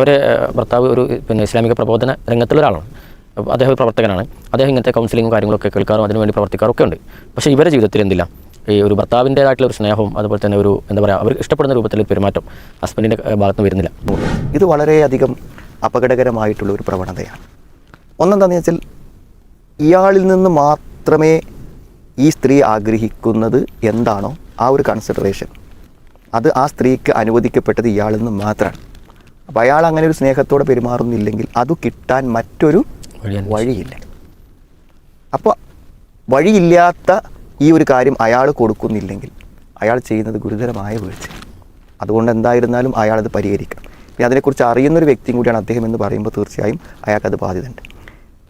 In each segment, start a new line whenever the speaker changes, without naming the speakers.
അവരെ ഭർത്താവ് ഒരു പിന്നെ ഇസ്ലാമിക പ്രബോധന രംഗത്തുള്ള ഒരാളാണ് അദ്ദേഹം പ്രവർത്തകനാണ്. അദ്ദേഹം ഇങ്ങനത്തെ കൗൺസിലിങ്ങും കാര്യങ്ങളൊക്കെ കേൾക്കാറും അതിനുവേണ്ടി പ്രവർത്തിക്കാറും ഒക്കെ ഉണ്ട്. പക്ഷേ ഇവരുടെ ജീവിതത്തിൽ എന്തില്ല? ഈ ഒരു ഭർത്താവിന്റേതായിട്ടുള്ള ഒരു സ്നേഹവും അതുപോലെ തന്നെ ഒരു എന്താ പറയുക അവർ ഇഷ്ടപ്പെടുന്ന രൂപത്തിൽ പെരുമാറ്റം ഹസ്ബൻഡിന്റെ ഭാഗത്ത് നിന്ന് വരുന്നില്ല.
ഇത് വളരെയധികം അപകടകരമായിട്ടുള്ള ഒരു പ്രവണതയാണ്. ഒന്നെന്താണെന്ന് വെച്ചാൽ ഇയാളിൽ നിന്ന് മാത്രമേ ഈ സ്ത്രീ ആഗ്രഹിക്കുന്നത് എന്താണോ ആ ഒരു കൺസിഡറേഷൻ അത് ആ സ്ത്രീക്ക് അനുവദിക്കപ്പെട്ടത് ഇയാളിൽ നിന്ന് മാത്രമാണ്. അപ്പോൾ അയാൾ അങ്ങനെ ഒരു സ്നേഹത്തോടെ പെരുമാറുന്നില്ലെങ്കിൽ അത് കിട്ടാൻ മറ്റൊരു വഴിയില്ല. അപ്പോൾ വഴിയില്ലാത്ത ഈ ഒരു കാര്യം അയാൾ കൊടുക്കുന്നില്ലെങ്കിൽ അയാൾ ചെയ്യുന്നത് ഗുരുതരമായ വീഴ്ച. അതുകൊണ്ട് എന്തായിരുന്നാലും അയാളത് പരിഹരിക്കണം ഇനി അതിനെക്കുറിച്ച് അറിയുന്നൊരു വ്യക്തിയും കൂടിയാണ് അദ്ദേഹം എന്ന് പറയുമ്പോൾ തീർച്ചയായും അയാൾക്കത് ബാധ്യതയുണ്ട്.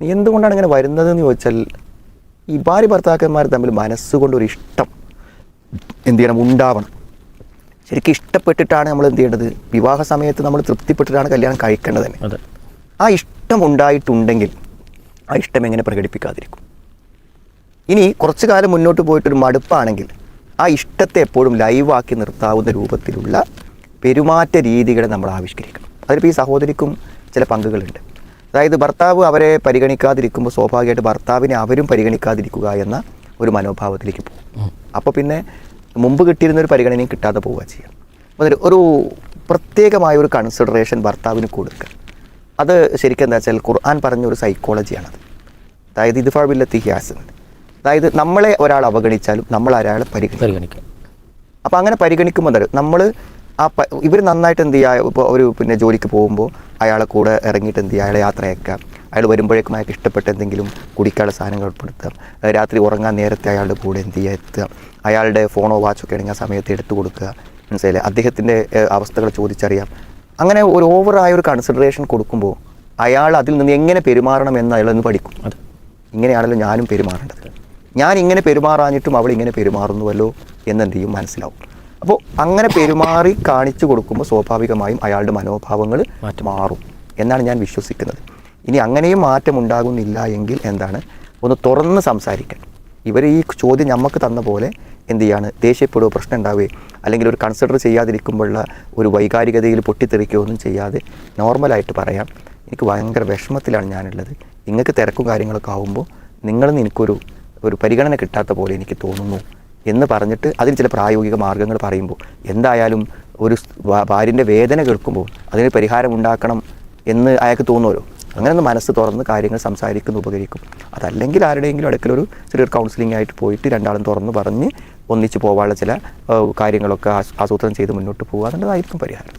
നീ എന്തുകൊണ്ടാണ് ഇങ്ങനെ വരുന്നതെന്ന് ചോദിച്ചാൽ ഈ ഭാര്യ ഭർത്താക്കന്മാർ തമ്മിൽ മനസ്സുകൊണ്ടൊരു ഇഷ്ടം എന്ത് ചെയ്യണം? ഉണ്ടാവണം. ശരിക്കും ഇഷ്ടപ്പെട്ടിട്ടാണ് നമ്മൾ എന്ത് ചെയ്യേണ്ടത്? വിവാഹ സമയത്ത് നമ്മൾ തൃപ്തിപ്പെട്ടിട്ടാണ് കല്യാണം കഴിക്കേണ്ടത് തന്നെ. ആ ഇഷ്ടം ഉണ്ടായിട്ടുണ്ടെങ്കിൽ ആ ഇഷ്ടം എങ്ങനെ പ്രകടിപ്പിക്കാതിരിക്കും? ഇനി കുറച്ചു കാലം മുന്നോട്ട് പോയിട്ടൊരു മടുപ്പാണെങ്കിൽ ആ ഇഷ്ടത്തെ എപ്പോഴും ലൈവാക്കി നിർത്താവുന്ന രൂപത്തിലുള്ള പെരുമാറ്റ രീതികളെ നമ്മൾ ആവിഷ്കരിക്കണം. അതിലിപ്പോൾ ഈ സഹോദരിക്കും ചില പങ്കുകളുണ്ട്. അതായത് ഭർത്താവ് അവരെ പരിഗണിക്കാതിരിക്കുമ്പോൾ സ്വാഭാവികമായിട്ട് ഭർത്താവിനെ അവരും പരിഗണിക്കാതിരിക്കുക എന്ന ഒരു മനോഭാവത്തിലേക്ക് പോകും. അപ്പോൾ പിന്നെ മുമ്പ് കിട്ടിയിരുന്ന ഒരു പരിഗണനയും കിട്ടാതെ പോവുക ചെയ്യുക അതൊരു അതിൽ ഒരു പ്രത്യേകമായ ഒരു കൺസിഡറേഷൻ ഭർത്താവിന് കൊടുക്കുക. അത് ശരിക്കും എന്താ വെച്ചാൽ ഖുർആൻ പറഞ്ഞ ഒരു സൈക്കോളജിയാണത് അതായത് ഇത് ഫാബില്ലത്തി ഹിയാസ് അതായത് നമ്മളെ ഒരാൾ അവഗണിച്ചാലും നമ്മൾ ഒരാളെ പരിഗണിക്കും. അപ്പോൾ അങ്ങനെ പരിഗണിക്കുമ്പോൾ എന്താ നമ്മൾ ആ ഇവർ നന്നായിട്ട് എന്ത് ചെയ്യുക? ഇപ്പോൾ ഒരു പിന്നെ ജോലിക്ക് പോകുമ്പോൾ അയാളെ കൂടെ ഇറങ്ങിയിട്ട് എന്ത് ചെയ്യുക? അയാളെ യാത്രയാക്കാം അയാൾ വരുമ്പോഴേക്കും അയാൾക്ക് ഇഷ്ടപ്പെട്ട എന്തെങ്കിലും കുടിക്കാനുള്ള സാധനങ്ങൾ ഉൾപ്പെടുത്താം. ഏഹ് രാത്രി ഉറങ്ങാൻ നേരത്തെ അയാളുടെ കൂടെ എന്ത് ചെയ്യുക? എത്തുക. അയാളുടെ ഫോണോ വാച്ചോ ഒക്കെ ആണെങ്കിൽ ആ സമയത്ത് എടുത്തു കൊടുക്കുക. മനസ്സിലായില്ലേ? അദ്ദേഹത്തിന്റെ അവസ്ഥകൾ ചോദിച്ചറിയാം. അങ്ങനെ ഒരു ഓവറായ ഒരു കൺസിഡറേഷൻ കൊടുക്കുമ്പോൾ അയാൾ അതിൽ നിന്ന് എങ്ങനെ പെരുമാറണം എന്ന് അയാളൊന്ന് പഠിക്കും.
അതെ.
ഇങ്ങനെയാണല്ലോ ഞാനും പെരുമാറേണ്ടത്. ഞാൻ ഇങ്ങനെ പെരുമാറാഞ്ഞിട്ടും അവൾ ഇങ്ങനെ പെരുമാറുന്നുവല്ലോ എന്നെന്ത് ചെയ്യും? മനസ്സിലാവും. അപ്പോൾ അങ്ങനെ പെരുമാറി കാണിച്ചു കൊടുക്കുമ്പോൾ സ്വാഭാവികമായും അയാളുടെ മനോഭാവങ്ങൾ. മാറും എന്നാണ് ഞാൻ വിശ്വസിക്കുന്നത്. ഇനി അങ്ങനെയും മാറ്റം ഉണ്ടാകുന്നില്ല എങ്കിൽ എന്താണ്? ഒന്ന് തുറന്ന് സംസാരിക്കാൻ ഇവർ ഈ ചോദ്യം നമുക്ക് തന്ന പോലെ എന്ത് ചെയ്യാണ്? ദേഷ്യപ്പെടുകയോ പ്രശ്നം ഉണ്ടാവുകയോ അല്ലെങ്കിൽ ഒരു കൺസിഡർ ചെയ്യാതിരിക്കുമ്പോഴുള്ള ഒരു വൈകാരികതയിൽ പൊട്ടിത്തെറിക്കുകയോ ഒന്നും ചെയ്യാതെ നോർമലായിട്ട് പറയാം. എനിക്ക് ഭയങ്കര വിഷമത്തിലാണ് ഞാനുള്ളത്. നിങ്ങൾക്ക് തിരക്കും കാര്യങ്ങളൊക്കെ ആകുമ്പോൾ നിങ്ങളിൽ നിന്ന് എനിക്കൊരു ഒരു പരിഗണന കിട്ടാത്ത പോലെ എനിക്ക് തോന്നുന്നു എന്ന് പറഞ്ഞിട്ട് അതിന് ചില പ്രായോഗിക മാർഗങ്ങൾ പറയുമ്പോൾ എന്തായാലും ഒരു ഭാര്യന്റെ വേദന കേൾക്കുമ്പോൾ അതിന് പരിഹാരം ഉണ്ടാക്കണം എന്ന് അയാൾക്ക് തോന്നുമല്ലോ. അങ്ങനെ ഒന്ന് മനസ്സ് തുറന്ന് കാര്യങ്ങൾ സംസാരിക്കുന്ന ഉപകരിക്കും. അതല്ലെങ്കിൽ ആരുടെയെങ്കിലും അടുക്കലൊരു ചെറിയൊരു കൗൺസിലിംഗ് ആയിട്ട് പോയിട്ട് രണ്ടാളും തുറന്ന് പറഞ്ഞ് ഒന്നിച്ച് പോകാനുള്ള ചില കാര്യങ്ങളൊക്കെ ആസ്- ആസൂത്രണം ചെയ്ത് മുന്നോട്ട് പോകുക എന്നുള്ളതായിരിക്കും പരിഹാരം.